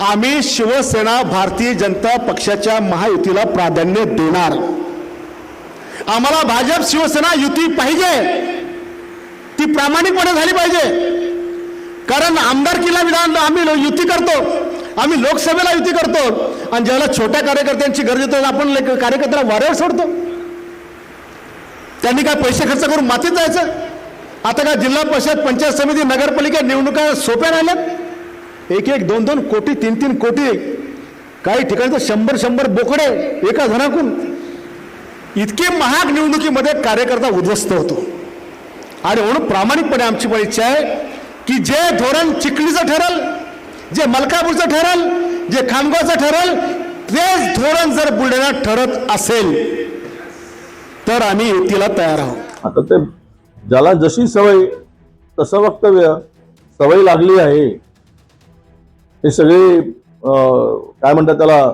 आम्ही शिवसेना भारतीय जनता पक्षाच्या महायुतीला प्राधान्य देणार. आम्हाला भाजप शिवसेना युती पाहिजे. ती प्रामाणिकपणे झाली पाहिजे. कारण आमदारकीला विधान आम्ही लो- युती करतो. आम्ही लोकसभेला युती करतो. आणि ज्याला छोट्या कार्यकर्त्यांची गरज येते आपण कार्यकर्त्याला वाऱ्यावर सोडतो. त्यांनी काय पैसे खर्च करून मातीत जायचं? आता काय जिल्हा परिषद पंचायत समिती नगरपालिका निवडणुका सोप्या राहिल्यात? एक एक दोन दोन कोटी तीन तीन कोटी. काही ठिकाणी तर शंभर शंभर बोकडे एका जणाकून इतके महाग निवडणुकीमध्ये कार्यकर्ता उद्ध्वस्त होतो. आणि म्हणून प्रामाणिकपणे आमची पण इच्छा आहे की जे धोरण चिखलीचं ठरल जे मलकापूरचं ठरल जे खामगावचं ठरल तेच धोरण जर बुलढाण्यात ठरत असेल तर आम्ही युतीला तयार आहोत. आता ते ज्याला जशी सवय तसं वक्तव्य सवय लागली आहे हे सगळे काय म्हणतात त्याला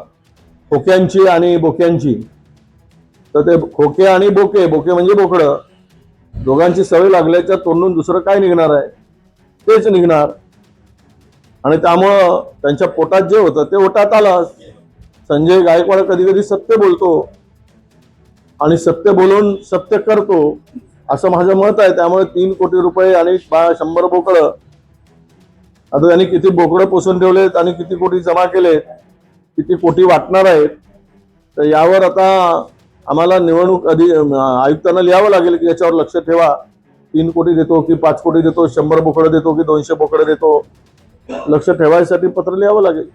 खोक्यांची आणि बोक्यांची. तर ते खोके आणि बोके बोके म्हणजे बोकडं दोघांची सवय लागल्याच्या तोंडून दुसरं काय निघणार आहे? तेच निघणार. आणि त्यामुळं त्यांच्या पोटात जे होतं ते ओटात आलं. संजय गायकवाड कधी कधी सत्य बोलतो. आणि सत्य बोलून सत्य करतो असं माझं मत आहे. त्यामुळे तीन कोटी रुपये आणि बा- शंभर बोकडं आता त्यांनी किती बोकडं पोसून ठेवलेत आणि किती कोटी जमा केलेत किती कोटी वाटणार आहेत तर यावर आता आम्हाला निवडणूक अधि आयुक्तांना लिहावं लागेल की याच्यावर लक्ष ठेवा. तीन कोटी देतो की पाच कोटी देतो शंभर बोकडं देतो की दोनशे बोकडं देतो. लक्ष ठेवायसाठी पत्र लिहावं लागेल.